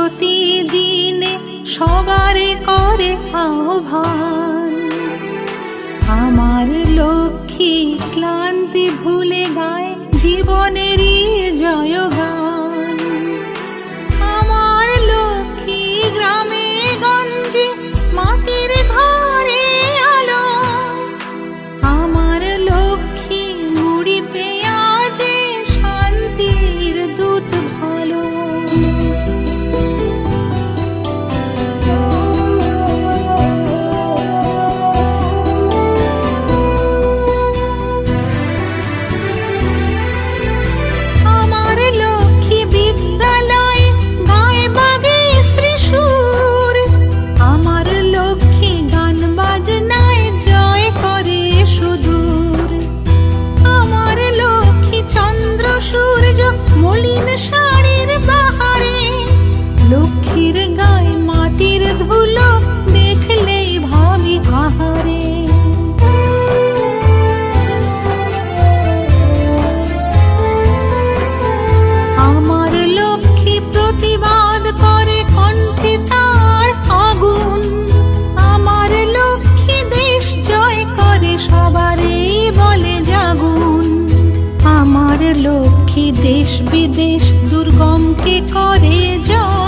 প্রতিদিনে সবারে করে আহ্বান। আমার লক্ষ্মী ক্লান্তি ভুলে গায় জীবনেরই জয় লক্ষ্মী দেশ বিদেশ দুর্গমকে করে যা